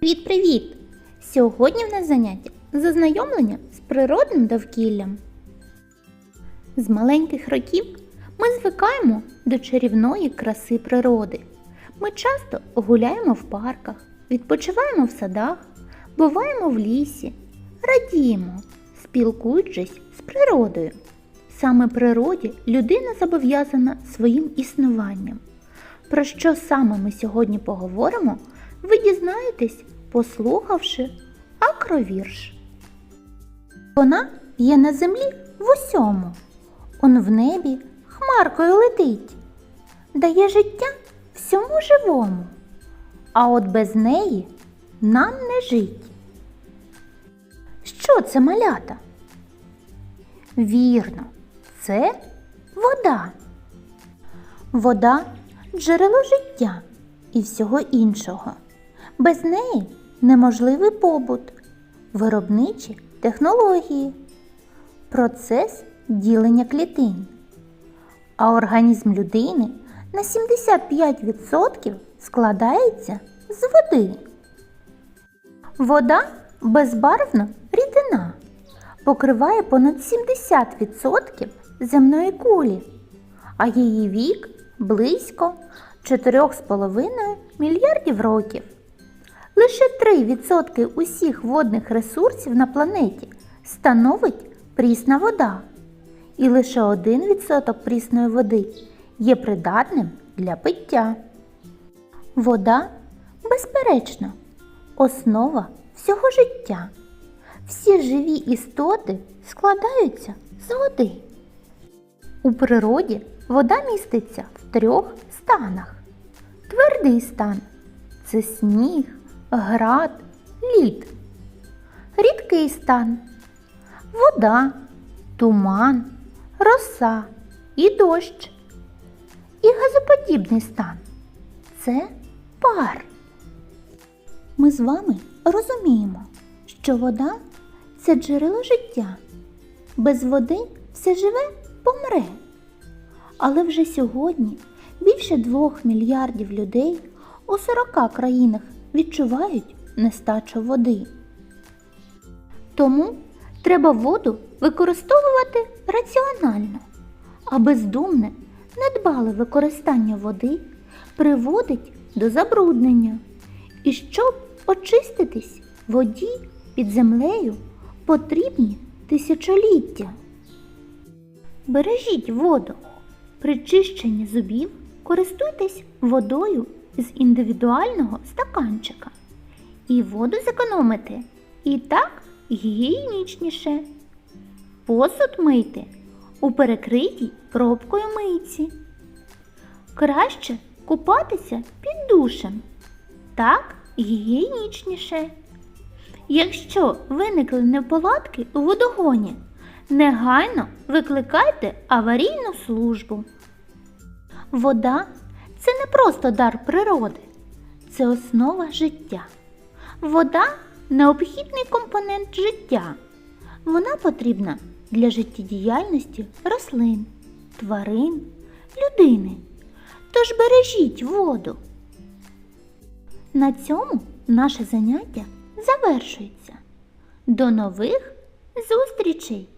Привіт-привіт! Сьогодні в нас заняття зазнайомлення з природним довкіллям. З маленьких років ми звикаємо до чарівної краси природи. Ми часто гуляємо в парках, відпочиваємо в садах, буваємо в лісі, радіємо, спілкуючись з природою. Саме природі людина зобов'язана своїм існуванням. Про що саме ми сьогодні поговоримо, ви дізнаєтесь, послухавши акровірш. Вона є на землі в усьому. Он в небі хмаркою летить, дає життя всьому живому, а от без неї нам не жить. Що це малята? Вірно, це вода. Вода джерело життя і всього іншого. Без неї неможливий побут, виробничі технології, процес ділення клітин. А організм людини на 75% складається з води. Вода безбарвна рідина, покриває понад 70% земної кулі, а її вік близько 4,5 мільярдів років. Лише 3% усіх водних ресурсів на планеті становить прісна вода, і лише 1% прісної води є придатним для пиття. Вода, безперечно, основа всього життя. Всі живі істоти складаються з води. У природі вода міститься в трьох станах. Твердий стан це сніг, град, лід. Рідкий стан вода, туман, роса і дощ. І газоподібний стан це пар. Ми з вами розуміємо, що вода це джерело життя. Без води все живе помре. Але вже сьогодні більше двох мільярдів людей у 40 країнах відчувають нестачу води. Тому треба воду використовувати раціонально, а бездумне, недбале використання води приводить до забруднення. І щоб очиститись воді під землею потрібні тисячоліття. Бережіть воду. При чищенні зубів користуйтесь водою з індивідуального стаканчика. І воду зекономите. І так гігієнічніше. Посуд мийте у перекритій пробкою мийці. Краще купатися під душем. Так гігієнічніше. Якщо виникли неполадки у водогоні, негайно викликайте аварійну службу. Вода це не просто дар природи, це основа життя. Вода необхідний компонент життя. Вона потрібна для життєдіяльності рослин, тварин, людини. Тож бережіть воду. На цьому наше заняття завершується. До нових зустрічей!